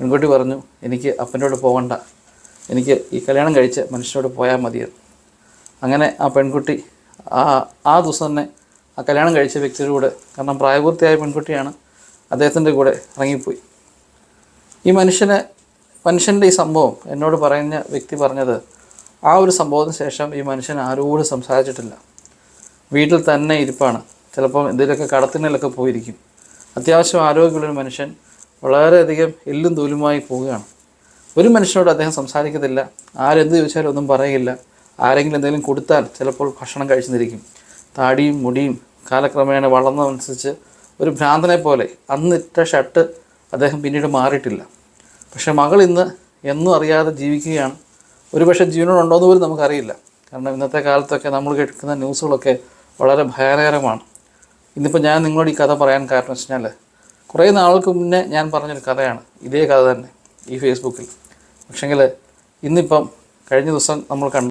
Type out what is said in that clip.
പെൺകുട്ടി പറഞ്ഞു എനിക്ക് അപ്പനോട് പോകണ്ട എനിക്ക് ഈ കല്യാണം കഴിച്ച് മനുഷ്യനോട് പോയാൽ മതിയെന്ന് അങ്ങനെ ആ പെൺകുട്ടി ആ ആ ദിവസം തന്നെ ആ കല്യാണം കഴിച്ച വ്യക്തിയുടെ കൂടെ കാരണം പ്രായപൂർത്തിയായ പെൺകുട്ടിയാണ് അദ്ദേഹത്തിന്റെ കൂടെ ഇറങ്ങിപ്പോയി. ഈ മനുഷ്യന് മനുഷ്യന്റെ ഈ സംഭവം എന്നോട് പറഞ്ഞ വ്യക്തി പറഞ്ഞത് ആ ഒരു സംഭവത്തിന് ശേഷം ഈ മനുഷ്യൻ ആരോടും സംസാരിച്ചിട്ടില്ല. വീട്ടിൽ തന്നെ ഇരിപ്പാണ്. ചിലപ്പം എന്തെങ്കിലുമൊക്കെ കടത്തിനിലൊക്കെ പോയിരിക്കും. അത്യാവശ്യം ആരോഗ്യമുള്ളൊരു മനുഷ്യൻ വളരെയധികം എല്ലും തോലുമായി പോവുകയാണ്. ഒരു മനുഷ്യനോട് അദ്ദേഹം സംസാരിക്കത്തില്ല. ആരെന്ത് ചോദിച്ചാലും ഒന്നും പറയില്ല. ആരെങ്കിലും എന്തെങ്കിലും കൊടുത്താൽ ചിലപ്പോൾ ഭക്ഷണം കഴിച്ചെന്നിരിക്കും. താടിയും മുടിയും കാലക്രമേണ വളർന്നതനുസരിച്ച് ഒരു ഭ്രാന്തനെ പോലെ അന്നിട്ട ഷർട്ട് അദ്ദേഹം പിന്നീട് മാറിയിട്ടില്ല. പക്ഷെ മകൾ ഇന്ന് എന്നും അറിയാതെ ജീവിക്കുകയാണ്. ഒരുപക്ഷെ ജീവനോടുണ്ടോയെന്ന് പോലും നമുക്കറിയില്ല. കാരണം ഇന്നത്തെ കാലത്തൊക്കെ നമ്മൾ കേൾക്കുന്ന ന്യൂസുകളൊക്കെ വളരെ ഭയാനകരമാണ്. ഇന്നിപ്പോൾ ഞാൻ നിങ്ങളോട് ഈ കഥ പറയാൻ കാരണം വെച്ച് കഴിഞ്ഞാൽ കുറേ നാൾക്ക് മുന്നേ ഞാൻ പറഞ്ഞൊരു കഥയാണ്. ഇതേ കഥ തന്നെ ഈ ഫേസ്ബുക്കിൽ. പക്ഷെങ്കിൽ ഇന്നിപ്പം കഴിഞ്ഞ ദിവസം നമ്മൾ കണ്ട